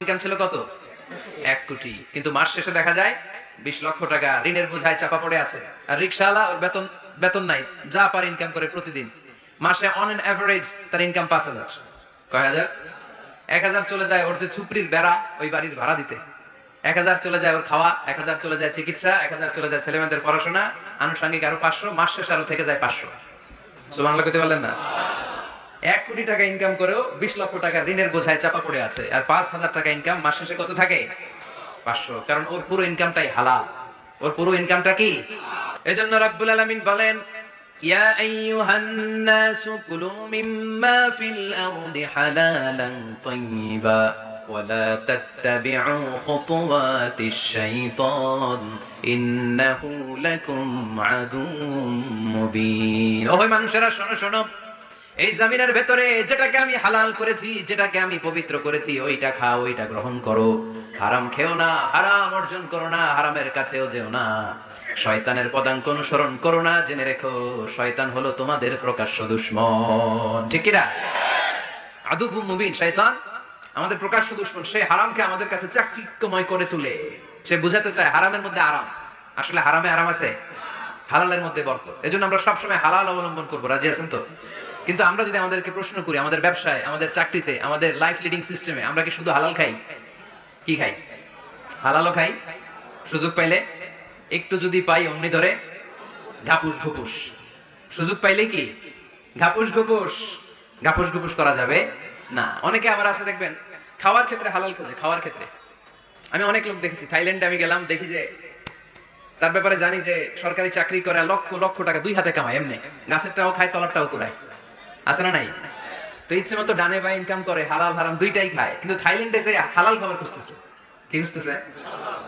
Income ছিল কত? এক কোটি। কিন্তু মাস শেষে দেখা যায়, বিশ লক্ষ টাকা ঋণের বোঝায় চাপা পড়ে আছে। আর রিক্সাওয়ালা ওর বেতন বেতন নাই, যা পারে ইনকাম করে প্রতিদিন। মাসে অন এন অ্যাভারেজ তার ইনকাম পাঁচ হাজার। কয় হাজার? এক হাজার চলে যায় ওর যে ছুপড়ির বেড়া, ওই বাড়ির ভাড়া দিতে। এক হাজার চলে যায় ওর খাওয়া, এক হাজার চলে যায় চিকিৎসা, এক হাজার চলে যায় ছেলেমেয়েদের পড়াশোনা, আনুষঙ্গিক আরও পাঁচশো, মাস শেষে আরও থেকে যায় পাঁচশো। সুবাংলা করতে পারলেন না? এক কোটি টাকা ইনকাম করেও বিশ লক্ষ টাকা ঋণের বোঝায় চাপা পড়ে আছে আর পাঁচ হাজার টাকা ইনকাম মাস শেষে কত থাকে পাঁচশো কারণ ওর পুরো ইনকামটাই হালাল ওর পুরো ইনকামটা কি এজন্য রাব্বুল আলামিন বলেন ইয়া আইয়ুহান নাসু কুলু মিম্মা ফিল আরদি হালালান তাইয়্যিবা ولا تتبعوا خطوات الشيطان إنه لكم عدو مبين ওই মানুষেরা শোনো শোনো এই জামিনের ভেতরে যেটাকে আমি হালাল করেছি, যেটাকে আমি পবিত্র করেছি, ওইটা খাও, ওইটা গ্রহণ করো। হারাম খেও না, হারাম অর্জন করো না, হারামের কাছেও যেও না। শয়তানের পদাঙ্ক অনুসরণ করো না, জেনে রেখো, শয়তান হলো তোমাদের প্রকাশ্য দুশ্মন। ঠিক কিনা? আদুবু মুবিন, শয়তান আমাদের প্রকাশ্য দুশ্মন, সে হারামকে আমাদের কাছে চাকচিক্যময় করে তুলে। সে বুঝাতে চায় হারামের মধ্যে আরাম। আসলে হারামে আরাম আছে, হালালের মধ্যে বরকত। এজন্য আমরা সবসময় হালাল অবলম্বন করব। রাজি আছেন তো? কিন্তু আমরা যদি আমাদেরকে প্রশ্ন করি, আমাদের ব্যবসায়, আমাদের চাকরিতে, আমাদের লাইফ লিডিং সিস্টেমে আমরা কি শুধু হালাল খাই? কি খাই? হালালও খাই? সুযোগ পাইলে একটু যদি পাই, অমনি ধরে ঘাপুস ঘুপুস। সুযোগ পাইলে কি? ঘাপুস ঘুপুস। ঘাপুস ঘুপুস করা যাবে না। অনেকে আবার আছে, দেখবেন, খাওয়ার ক্ষেত্রে হালাল খোঁজে, খাওয়ার ক্ষেত্রে। আমি অনেক লোক দেখেছি, থাইল্যান্ডে আমি গেলাম, দেখি যে তার ব্যাপারে জানি যে সরকারি চাকরি করে লক্ষ লক্ষ টাকা দুই হাতে কামায়, এমনি। গাছেরটাও খায়, তলারটাও কুড়ায়। আছে না নাই? তো ইচ্ছে মতো ডানে বা ইনকাম করে, হালাল, হারাম দুইটাই খায়। কিন্তু থাইল্যান্ডে যে হালাল খাবার খুঁজতেছে, কি বুঝতেছে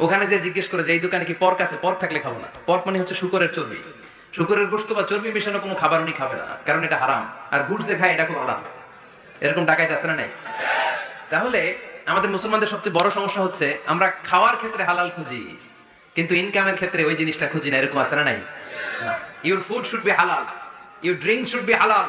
ওখানে যে জিজ্ঞেস করে যে এই দোকানে কি পর্ক আছে? পর্ক থাকলে খাব না। পর্ক মানে হচ্ছে শুকরের চর্বি। শুকরের গোস্ত বা চর্বি মেশানো কোনো খাবার উনি খাবে না, কারণ এটা হারাম। আর গুড় যে খায়, এটা খুব হারাম এরকম ডাকাইতে আছে না নাই? তাহলে আমাদের মুসলমানদের সবচেয়ে বড় সমস্যা হচ্ছে, আমরা খাওয়ার ক্ষেত্রে হালাল খুঁজি, কিন্তু ইনকামের ক্ষেত্রে ওই জিনিসটা খুঁজি না। এরকম আছে না নাই? Your food should be halal your drink should be halal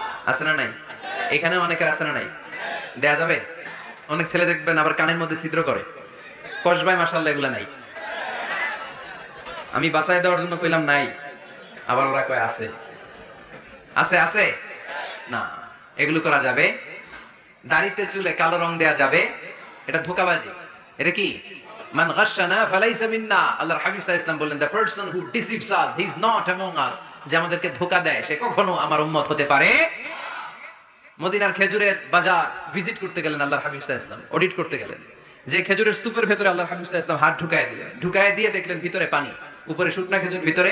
আছে না নাই? এখানে অনেকের আছে না নাই? দেয়া যাবে? অনেক ছেলে দেখবেন আবার কানের মধ্যে ছিদ্র করে। কসবাই মাসাল্লাহ এগুলো নাই। আমি বাসায় দেওয়ার জন্য কইলাম নাই। আবার ওরা কয় আছে। আছে আছে? না। এগুলো করা যাবে। দাড়িতে চুলে কালো রং দেয়া যাবে। এটা ধোকাবাজি। এটা কি? মান গাশানা ফালাইসা মিন্না। আল্লাহর হাবিব ইসলাম বললেন the person who deceives us he is not among us যে আমাদেরকে ধোকা দেয়, সে কখনো আমার উম্মত হতে পারে মদিনার খেজুরের বাজার ভিজিট করতে গেলেন আল্লাহর হাবিব সাল্লাল্লাহু ইসলাম অডিট করতে গেলেন। যে খেজুরের স্তূপের ভেতরে আল্লাহর হাবিব সাল্লাল্লাহু ইসলাম হাত ঢুকায় দিলেন। ঢুকায় দিয়ে দেখলেন ভিতরে পানি, উপরে শুকনা খেজুর, ভিতরে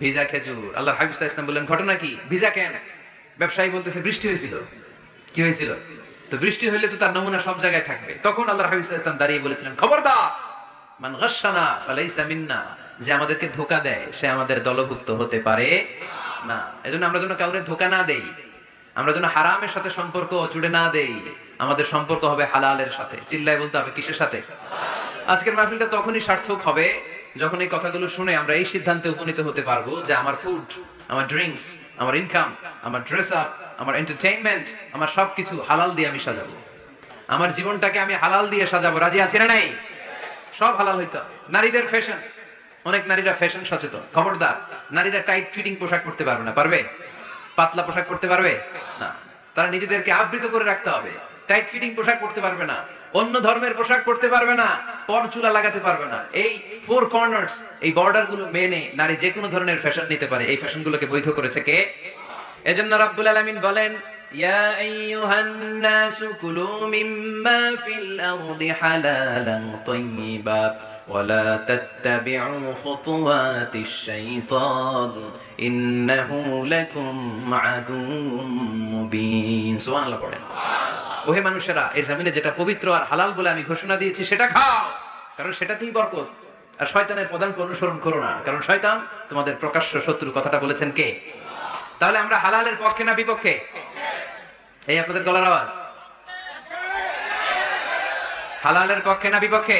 ভিজা খেজুর। আল্লাহর হাবিব সাল্লাল্লাহু ইসলাম বললেন, ঘটনা কি? ভিজা কেন? ব্যবসায়ী বলতেছে, বৃষ্টি হয়েছিল। কি হয়েছিল? তো বৃষ্টি হইলে তো তার নমুনা সব জায়গায় থাকবে। তখন আল্লাহ হাবিব সাল্লাল্লাহু ইসলাম দাঁড়িয়ে বলেছিলেন, খবরদার, মান গাশানা ফালাইসা মিন্না। যে আমাদেরকে ধোকা দেয়, সে আমাদের দলভুক্ত হতে পারে না। এজন্য আমরা যেন কাউরে ধোকা না দেই। আমরা যেন হারামের সাথে সম্পর্ক জুড়ে না দেই, আমাদের সম্পর্ক হবে হালালের সাথে। চিল্লায় বলতে হবে, কিসের সাথে? আজকের মাহফিলটা তখনই সার্থক হবে যখন এই কথাগুলো শুনে আমরা এই সিদ্ধান্তে উপনীত হতে পারব যে আমার ফুড আমার ড্রিঙ্কস আমার ইনকাম আমার ড্রেস আপ আমার এন্টারটেইনমেন্ট আমার সবকিছু হালাল দিয়ে আমি সাজাবো। আমার জীবনটাকে আমি হালাল দিয়ে সাজাবো। রাজি আছি না নাই? সব হালাল হইতে। নারীদের ফ্যাশন অনেক নারীরা ফ্যাশন সচেতন। খবরদার। নারীরা টাইট ফিটিং পোশাক পরতে পারবে না। পারবে? পাতলা পোশাক পরতে পারবে? না। তারা নিজেদেরকে আবৃত করে রাখতে হবে। টাইট ফিটিং পোশাক পরতে পারবে না। অন্য ধর্মের পোশাক পরতে পারবে না। পর চুলা লাগাতে পারবে না। এই ফোর কর্নার্স এই বর্ডারগুলো মেনে নারী যে কোনো ধরনের ফ্যাশন নিতে পারে। এই ফ্যাশন গুলোকে বৈধ করেছে কে? এজন্য রাব্বুল আলামিন বলেন নাসু কুলু মিম্মা ফিল আরদি হালালান তাইয়্যিবা ولا تتبعوا خطوات الشيطان إنه لكم عدو مبين سبحان الله পড়েন ওহে মানুষেরা এই জামিনে যেটা পবিত্র আর হালাল বলে আমি ঘোষণা দিয়েছি সেটা খাও কারণ সেটাতেই বরকত আর শয়তানের পদাঙ্ক অনুসরণ করো না কারণ শয়তান তোমাদের প্রকাশ্য শত্রু কথাটা বলেছেন কে তাহলে আমরা হালালের পক্ষে না বিপক্ষে এই আপনাদের গলার আওয়াজ হালালের পক্ষে না বিপক্ষে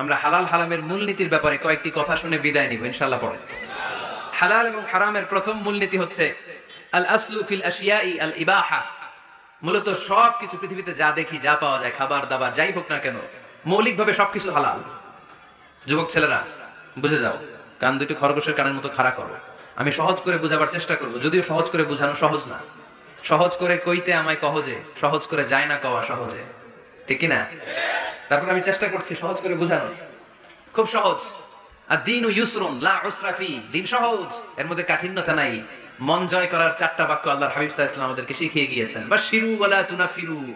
আমরা হালাল হারামের মূলনীতির ব্যাপারে কয়েকটি কথা শুনে বিদায় নিব ইনশাল্লাহ পরে হালাল এবং হারামের প্রথম মূলনীতি হচ্ছে, আল আসলু ফিল আশিয়াই আল ইবাহা। মূলত সব কিছু পৃথিবীতে যা দেখি, যা পাওয়া যায়, খাবার দাবার, যাই হোক না কেন, মৌলিকভাবে সবকিছু হালাল। যুবক ছেলেরা, বুঝে যাও, কান দুটি খরগোশের কানের মতো খাড়া করো। আমি সহজ করে বোঝাবার চেষ্টা করব, যদিও সহজ করে বোঝানো সহজ না। সহজ করে কইতে আমায় কহজে, সহজ করে যায় না কওয়া সহজে। ঠিক না? তারপর আমি চেষ্টা করছি সহজ করে বোঝানোর। খুব সহজ। আর দিন ও ইউসরুন, লা উসরাফি দিন সহজ। এর মধ্যে কাঠিন্যতা নাই। মন জয় করার চারটা বাক্য আল্লাহর হাবিব আলাইহি ওয়াসাল্লাম আমাদেরকে শিখিয়ে গিয়েছেন। বা শিরু ওয়ালা তুনাফিরু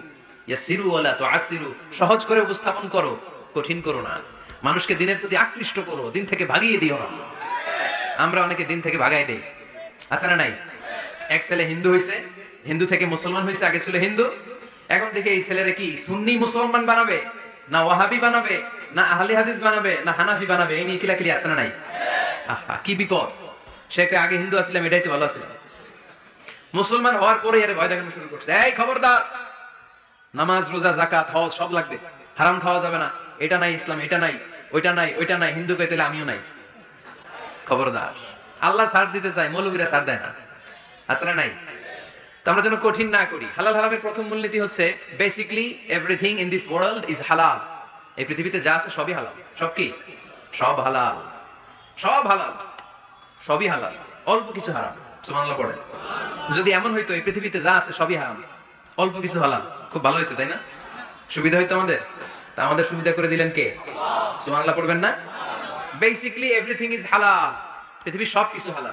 ইয়া সিরু ওয়ালা তুআসিরু সহজ করে উপস্থাপন করো, কঠিন করো না। মানুষকে দিনের প্রতি আকৃষ্ট করো, দিন থেকে ভাগিয়ে দিও না। আমরা অনেকে দিন থেকে ভাগাই দেই। আছে না নাই? এক ছেলে হিন্দু হইছে, হিন্দু থেকে মুসলমান হইছে, আগে ছিল হিন্দু। এখন দেখে এই ছেলেরা কি সুন্নি মুসলমান বানাবে? না ওয়াহাবি বানাবে না আহলি হাদিস বানাবে না হানাফি বানাবে এই নিয়ে কিলাকিলি আছে না নাই? আহা, কি বিপদ। সে আগে হিন্দু আসলাম এটাই তো ভালো আসলাম মুসলমান হওয়ার পরে এর ভয় দেখানো শুরু করছে। এই খবরদার নামাজ রোজা জাকাত হজ সব লাগবে। হারাম খাওয়া যাবে না। এটা নাই ইসলাম এটা নাই ওইটা নাই ওইটা নাই হিন্দু কইতে আমিও নাই। খবরদার আল্লাহ ছাড় দিতে চায় মৌলবীরা ছাড় দেয় না। আসলে নাই? আমরা যেন কঠিন না করি। হালাল হারামের প্রথম মূলনীতি হচ্ছে basically everything in this world is halal এই পৃথিবীতে যা আছে সবই হালাল। সব কি? সব হালাল। সব হালাল। সবই হালাল। অল্প কিছু হারাম। সুবহানাল্লাহ পড়ে যদি এমন হইতো, এই পৃথিবীতে যা আছে সবই হারাম। অল্প কিছু হালাল। খুব ভালো হইতো, তাই না? সুবিধা হইতো আমাদের? তা আমাদের সুবিধা করে দিলেন কে? সুবহানাল্লাহ পড়বেন না? বেসিকলি এভরিথিং ইজ হালাল পৃথিবীর সব কিছু হালাল।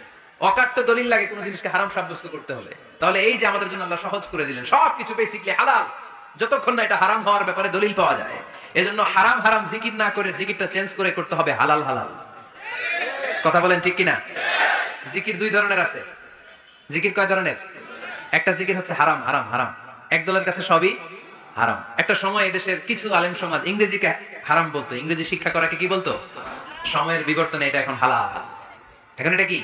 অকাট্য দলিল লাগে কোনো জিনিসকে হারাম সাব্যস্ত করতে হলে। তাহলে এই যে আমাদের জন্য আল্লাহ সহজ করে দিলেন, সবকিছু বেসিকলি হালাল। যতক্ষণ না এটা হারাম হওয়ার ব্যাপারে দলিল পাওয়া যায়। এজন্য হারাম হারাম জিকির না করে জিকিরটা চেঞ্জ করে করতে হবে হালাল হালাল। কথা বলেন ঠিক কিনা? জিকির দুই ধরনের আছে। জিকির কয় ধরনের? একটা জিকির হচ্ছে হারাম হারাম হারাম। এক দলের কাছে সবই হারাম। একটা সময় এদেশের কিছু আলেম সমাজ ইংরেজিকে হারাম বলতো। ইংরেজি শিক্ষা করাকে কি বলতো? সময়ের বিবর্তনে এটা এখন হালাল। এখন এটা কি?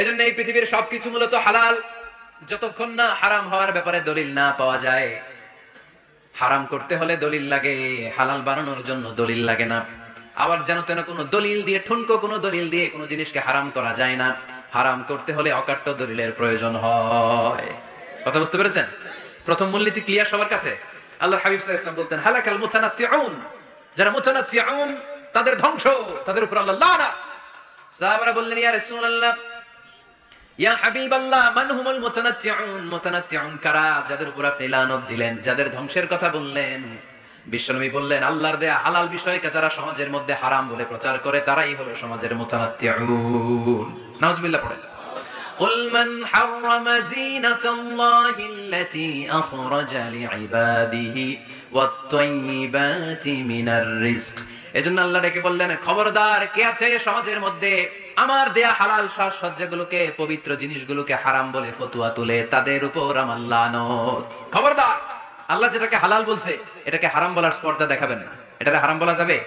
এজন্য এই পৃথিবীর সবকিছু মূলত হালাল। যতক্ষণ না হারাম হওয়ার ব্যাপারে দলিল না পাওয়া যায়, হারাম করতে হলে দলিল লাগে, হালাল বানানোর জন্য দলিল লাগে না। আবার যেন তেন কোনো দলিল দিয়ে, ঠুনকো কোনো দলিল দিয়ে কোনো জিনিসকে হারাম করা যায় না। হারাম করতে হলে অকাট্য দলিলের প্রয়োজন হয়। কথা বুঝতে পেরেছেন? প্রথম মূলনীতি ক্লিয়ার সবার কাছে? আল্লাহ হাবিব ওয়াসাল্লাম বলতেন, হালাকাল মুতানাত্তিউন। যারা মুতানাত্তিউন, তাদের ধ্বংস, তাদের উপর আল্লাহ লানাত। সাহাবারা বললেন, ইয়া রাসূলুল্লাহ ইয়া হাবিবাল্লাহ মান হুমুল মুতানাত্তিউন মুতানাত্তিউন কারা যাদের উপর আপনি লানত দিলেন যাদের ধ্বংসের কথা বললেন বিশ্বনবী বললেন আল্লাহর দেয়া হালাল বিষয়কে যারা সমাজের মধ্যে হারাম বলে প্রচার করে তারাই হলো সমাজের মুতানাত্তিউন নাউজুবিল্লাহ পড়েন قل من حرم زينة الله التي أخرج لعباده والطيبات من الرزق এজন্য আল্লাহ ডেকে বললেন খবরদার কে আছে সমাজের মধ্যে আমার দেয়া হালাল সাজসজ্জাগুলোকে পবিত্র জিনিসগুলোকে হারাম বলে ফতুয়া তুলে, তাদের উপর আমার লানত। খবরদার, আল্লাহ যেটাকে হালাল বলছে, এটাকে হারাম বলার স্পর্ধা দেখাবেন না। এটাকে হারাম বলা যাবে?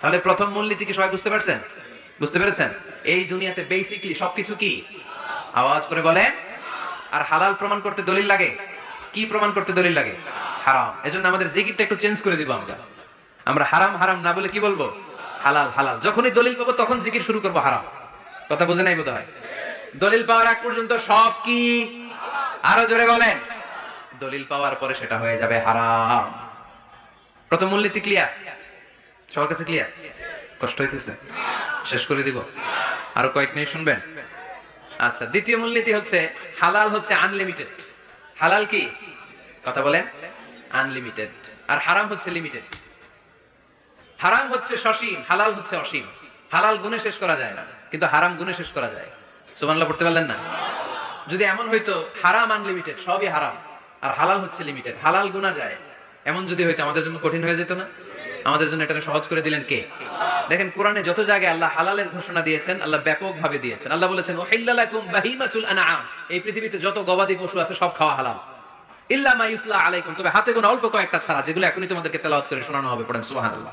তাহলে প্রথম মূলনীতি কি সবাই বুঝতে পারছেন? বুঝতে পেরেছেন? এই দুনিয়াতে বেসিকলি সবকিছু কি? আওয়াজ করে বলে আর হালাল প্রমাণ করতে দলিল লাগে? কি প্রমাণ করতে দলিল লাগে? হারাম। এজন্য আমাদের জিকিরটা একটু চেঞ্জ করে দিব আমরা। আমরা হারাম হারাম না বলে কি বলব? হালাল হালাল। যখনই দলিল পাবো, তখন জিকির শুরু করব হারাম। কথা বুঝে নাই বোধ হয় দলিল পাওয়ার আগ পর্যন্ত সব কি? আরও জোরে বলেন। দলিল পাওয়ার পরে সেটা হয়ে যাবে হারাম। প্রথম মূলনীতি ক্লিয়ার সবার কাছে ক্লিয়ার কষ্ট হইতেছে। শেষ করে দিব। আরও কয়েক মিনিট শুনবেন? আচ্ছা দ্বিতীয় মূলনীতি হচ্ছে, হালাল হচ্ছে আনলিমিটেড হালাল কি? কথা বলেন। আনলিমিটেড আর হারাম হচ্ছে লিমিটেড হারাম হচ্ছে সসীম, হালাল হচ্ছে অসীম। হালাল গুণে শেষ করা যায় না, কিন্তু হারাম গুণে শেষ করা যায়। সুবহানাল্লাহ, পড়তে পারলেন না? যদি এমন হইতো, হারাম আনলিমিটেড সবই হারাম, আর হালাল হচ্ছে লিমিটেড হালাল গুণা যায়। এমন যদি হইতো, আমাদের জন্য কঠিন হয়ে যেত না? আমাদের জন্য এটা সহজ করে দিলেন কে? দেখেন, কোরআনে যত জায়গায় আল্লাহ হালালের ঘোষণা দিয়েছেন, আল্লাহ ব্যাপক ভাবে দিয়েছেন। আল্লাহ বলেছেন ওহিল্লালাকুম বাহিমাতুল আনআম। এই পৃথিবীতে যত গবাদি পশু আছে, সব খাওয়া হালাল। ইল্লা মা ইউতলা আলাইকুম। তবে হাতে গোনা অল্প কয়েকটা ছাড়া, যেগুলো এখনই তোমাদেরকে তেলাওয়াত করে শোনানো হবে, পড়েন সুবহানাল্লাহ।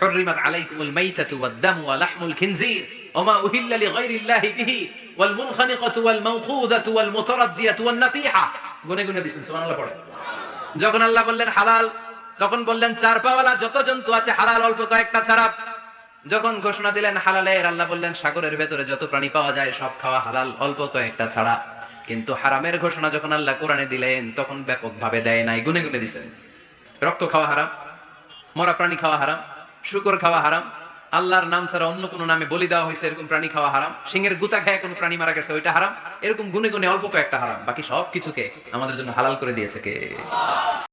حرمت عليكم الميتة والدم ولحم الخنزير وما أهل لغير الله به والمنخنقة والموقوذة والمتردية والنطيحة গুনে গুনে দিছেন সুবহানাল্লাহ পড়ে যখন আল্লাহ বললেন হালাল তখন বললেন চার পাওয়ালা যত জন্তু আছে হালাল অল্প কয়েকটা ছাড়া যখন ঘোষণা দিলেন হালালের আল্লাহ বললেন সাগরের ভেতরে যত প্রাণী পাওয়া যায় সব খাওয়া হালাল অল্প কয়েকটা ছাড়া কিন্তু হারামের ঘোষণা যখন আল্লাহ কোরআনে দিলেন তখন ব্যাপকভাবে দেয় নাই গুনে গুনে দিছেন রক্ত খাওয়া হারাম মরা প্রাণী খাওয়া হারাম শুকর খাওয়া হারাম। আল্লাহর নাম ছাড়া অন্য কোনো নামে বলি দেওয়া হয়েছে, এরকম প্রাণী খাওয়া হারাম। সিংহের গুতা খায় কোনো প্রাণী মারা গেছে, ওইটা হারাম। এরকম গুনে গুনে অল্প কয়েকটা হারাম। বাকি সব কিছুকে আমাদের জন্য হালাল করে দিয়েছে কে?